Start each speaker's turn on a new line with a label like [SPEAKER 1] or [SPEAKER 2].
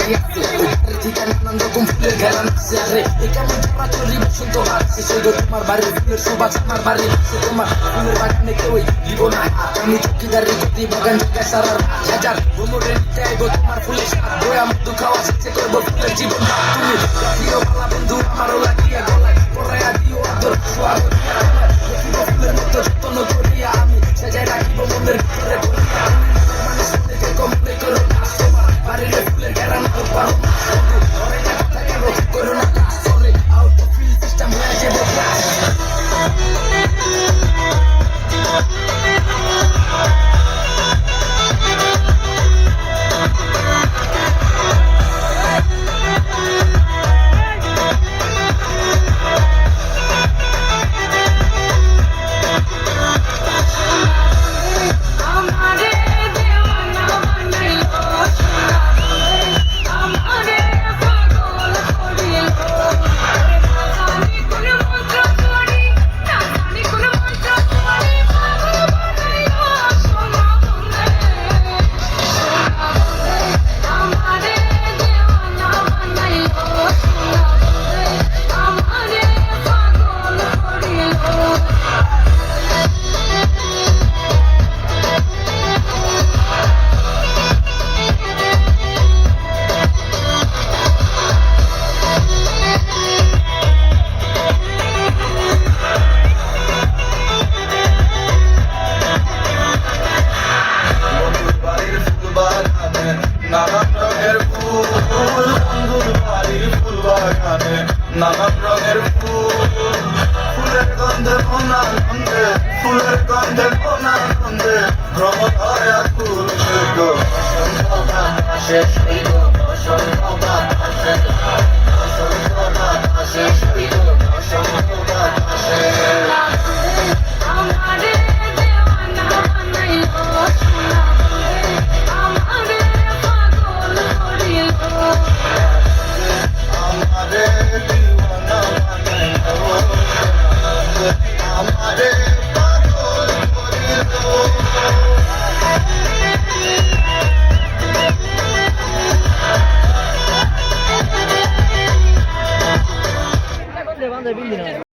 [SPEAKER 1] বাড়ি
[SPEAKER 2] আছে ওই বাড়ির ঠিকানা নানান রকম ফুলের ঘেরান আছে আরে এই কেমন চোরাচুরি বসন্ত আসছে সেই গো তোমার বাড়ির ফুলের সুবাস আমার বাড়ির পাশে তোমার ফুলের বাগানে কেউই দিব না। আমি চৌকিদারি যদি বাগান থেকে সারা রাত হাজার ভ্রমণের নিতে আইবো তোমার ফুলের সাথ বয়া মধু খাওয়া শেষে করব ফুলের জীবন তুমি প্রিয় ভালা বন্ধু আমারও লাগিয়া গলায় পরাইয়া দিও আদর সোয়াগ দেখিব ফুলের মতো যত্ন করিয়া আমি সাজাই রাখিব মনের ভিতরে
[SPEAKER 1] নানান রঙের ফুল, বন্ধুর বাড়ির ফুল বাগানে। নানান রঙের ফুল, ফুলের গন্ধে কোনা গন্ধে, ফুলের গন্ধে কোনা গন্ধে ভ্রমণ হয় আকুল শেষ বসন্ত anda vida